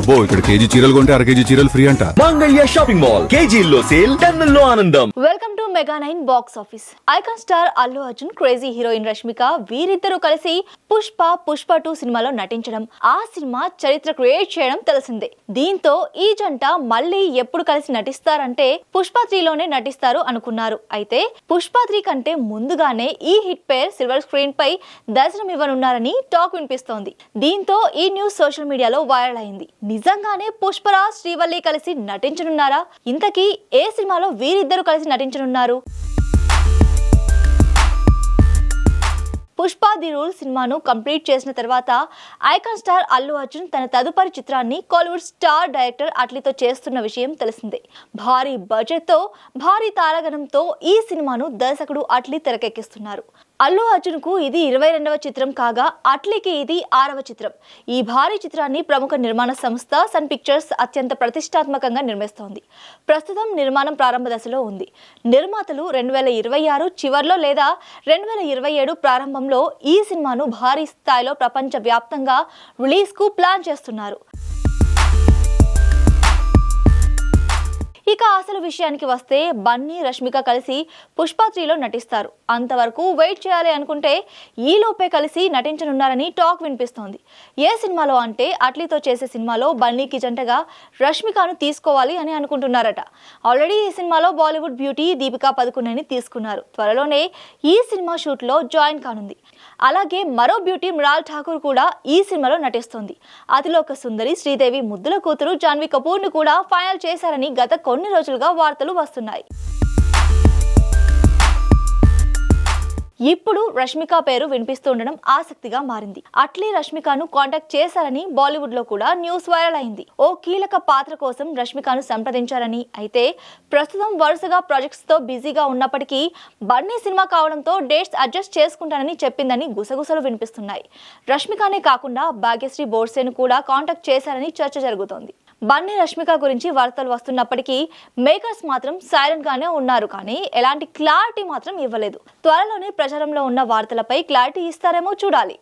అబ్బో ఇక్కడ కేజీ చీరలు కొంటే అర కేజీ చీరలు ఫ్రీ అంట. Mangalya shopping mall. కేజీల్లో సేల్ టన్నుల్లో ఆనందం. Welcome to mega nine box office. Icon star Allu Arjun crazy heroine Rashmika వీరిద్దరూ కలిసి పుష్ప పుష్ప టూ సినిమాలో నటించడం ఆ సినిమా చరిత్ర క్రియేట్ చేయడం తెలిసిందే. దీంతో ఈ జంట మళ్ళీ ఎప్పుడు కలిసి నటిస్తారంటే పుష్ప త్రీలోనే నటిస్తారు అనుకున్నారు. అయితే పుష్ప త్రీ కంటే ముందుగానే ఈ హిట్ పేర్ సిల్వర్ స్క్రీన్ పై దర్శనం ఇవ్వనున్నారని టాక్ వినిపిస్తోంది. దీంతో ఈ న్యూస్ సోషల్ మీడియాలో వైరల్ అయింది. నిజంగానే పుష్పరాజ్ శ్రీవల్లి కలిసి నటించనున్నారా? ఇంతకీ ఏ సినిమాలో వీరిద్దరూ కలిసి నటించనున్నారు? పుష్ప ది రూల్ సినిమాను కంప్లీట్ చేసిన తర్వాత ఐకాన్ స్టార్ అల్లు అర్జున్ తన తదుపరి చిత్రాన్ని కాలీవుడ్ స్టార్ డైరెక్టర్ అట్లీతో చేస్తున్న విషయం తెలిసిందే. భారీ బడ్జెట్తో భారీ తారాగణంతో ఈ సినిమాను దర్శకుడు అట్లీ తెరకెక్కిస్తున్నారు. అల్లు అర్జున్కు ఇది ఇరవై రెండవ చిత్రం కాగా అట్లీకి ఇది ఆరవ చిత్రం. ఈ భారీ చిత్రాన్ని ప్రముఖ నిర్మాణ సంస్థ సన్ పిక్చర్స్ అత్యంత ప్రతిష్టాత్మకంగా నిర్మిస్తోంది. ప్రస్తుతం నిర్మాణం ప్రారంభ దశలో ఉంది. నిర్మాతలు రెండు వేల ఇరవై ఆరు చివర్లో లేదా రెండు వేల ఇరవై ఏడు ప్రారంభంలో ఈ సినిమాను భారీ స్థాయిలో ప్రపంచ వ్యాప్తంగా రిలీజ్కు ప్లాన్ చేస్తున్నారు. ఇక అసలు విషయానికి వస్తే బన్నీ రష్మిక కలిసి పుష్ప త్రీలో నటిస్తారు. అంతవరకు వెయిట్ చేయాలి అనుకుంటే ఈ లోపే కలిసి నటించనున్నారని టాక్ వినిపిస్తోంది. ఏ సినిమాలో అంటే అట్లీతో చేసే సినిమాలో బన్నీకి జంటగా రష్మికను తీసుకోవాలి అని అనుకుంటున్నారట. ఆల్రెడీ ఈ సినిమాలో బాలీవుడ్ బ్యూటీ దీపికా పదుకునేని తీసుకున్నారు. త్వరలోనే ఈ సినిమా షూట్లో జాయిన్ కానుంది. అలాగే మరో బ్యూటీ మృణాల్ ఠాకూర్ కూడా ఈ సినిమాలో నటిస్తోంది. అతిలోక సుందరి శ్రీదేవి ముద్దుల కూతురు జాన్వి కపూర్ను కూడా ఫైనల్ చేశారని గత కొన్ని రోజులుగా వార్తలు వస్తున్నాయి. ఇప్పుడు రష్మిక పేరు వినిపిస్తుండడం ఆసక్తిగా మారింది. అట్లీ రష్మికను కాంటాక్ట్ చేశారని బాలీవుడ్లో కూడా న్యూస్ వైరల్ అయింది. ఓ కీలక పాత్ర కోసం రష్మికను సంప్రదించారని అయితే ప్రస్తుతం వరుసగా ప్రాజెక్ట్స్తో బిజీగా ఉన్నప్పటికీ బన్నీ సినిమా కావడంతో డేట్స్ అడ్జస్ట్ చేసుకుంటానని చెప్పిందని గుసగుసలు వినిపిస్తున్నాయి. రష్మికనే కాకుండా భాగ్యశ్రీ బోర్సేను కూడా కాంటాక్ట్ చేశారని చర్చ జరుగుతోంది. బన్నీ రష్మిక గురించి వార్తలు వస్తున్నప్పటికీ మేకర్స్ మాత్రం సైలెంట్ గానే ఉన్నారు కానీ ఎలాంటి క్లారిటీ మాత్రం ఇవ్వలేదు. త్వరలోనే ప్రచారంలో ఉన్న వార్తలపై క్లారిటీ ఇస్తారేమో చూడాలి.